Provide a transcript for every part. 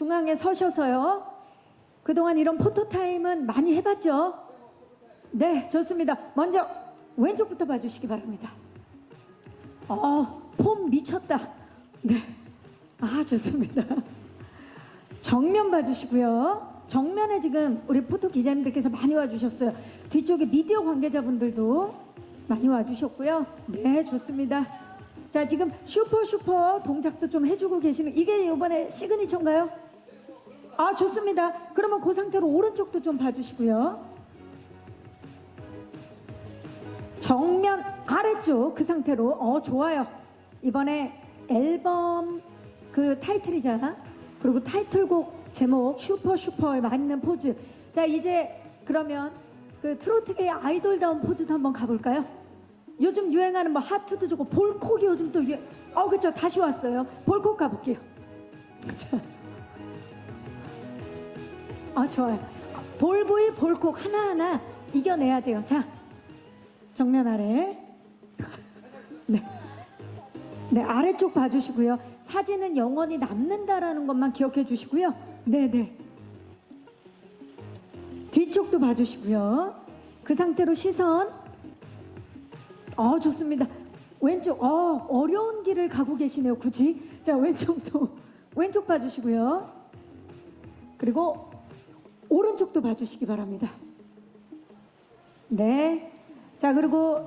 중앙에 서셔서요. 그동안 이런 포토타임은 많이 해봤죠? 네, 좋습니다. 먼저 왼쪽부터 봐주시기 바랍니다. 어, 폼 미쳤다. 네. 아, 좋습니다. 정면 봐주시고요. 정면에 지금 우리 포토 기자님들께서 많이 와주셨어요. 뒤쪽에 미디어 관계자분들도 많이 와주셨고요. 네, 좋습니다. 자, 지금 슈퍼 슈퍼 동작도 좀 해주고 계시는 이게 이번에 시그니처인가요? 아, 좋습니다. 그러면 그 상태로 오른쪽도 좀 봐주시고요. 정면 아래쪽 그 상태로 어 좋아요. 이번에 앨범 그 타이틀이자 그리고 타이틀곡 제목 슈퍼 슈퍼에 맞는 포즈. 자 이제 그러면 그 트로트계의 아이돌다운 포즈도 한번 가볼까요? 요즘 유행하는 뭐 하트도 좋고 볼콕이 요즘 또 유행. 어 그쵸 다시 왔어요. 볼콕 가볼게요. 자. 아 좋아요. 볼보이 볼콕 하나하나 이겨내야 돼요. 자 정면 아래. 네. 네, 아래쪽 봐주시고요. 사진은 영원히 남는다라는 것만 기억해 주시고요. 네, 네. 뒤쪽도 봐주시고요. 그 상태로 시선. 어, 좋습니다. 왼쪽, 어, 어려운 길을 가고 계시네요, 굳이. 자, 왼쪽도, 왼쪽 봐주시고요. 그리고 오른쪽도 봐주시기 바랍니다. 네. 자, 그리고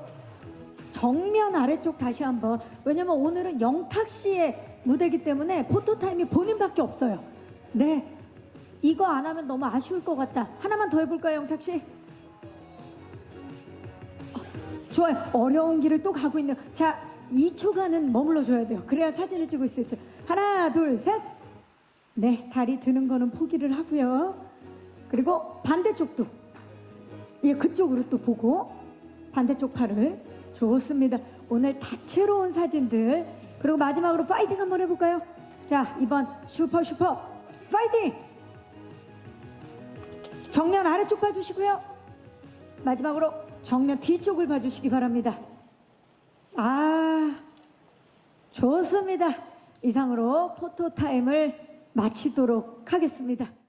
정면 아래쪽 다시 한번. 왜냐면 오늘은 영탁 씨의 무대이기 때문에 포토타임이 본인밖에 없어요. 네. 이거 안 하면 너무 아쉬울 것 같다. 하나만 더 해볼까요, 영탁 씨? 어, 좋아요. 어려운 길을 또 가고 있네요. 자, 2초간은 머물러 줘야 돼요. 그래야 사진을 찍을 수 있어요. 하나, 둘, 셋. 네, 다리 드는 거는 포기를 하고요. 그리고 반대쪽도. 예, 그쪽으로 또 보고 반대쪽 팔을 좋습니다. 오늘 다채로운 사진들 그리고 마지막으로 파이팅 한번 해볼까요? 자, 이번 슈퍼 슈퍼 파이팅! 정면 아래쪽 봐주시고요. 마지막으로 정면 뒤쪽을 봐주시기 바랍니다. 아, 좋습니다. 이상으로 포토 타임을 마치도록 하겠습니다.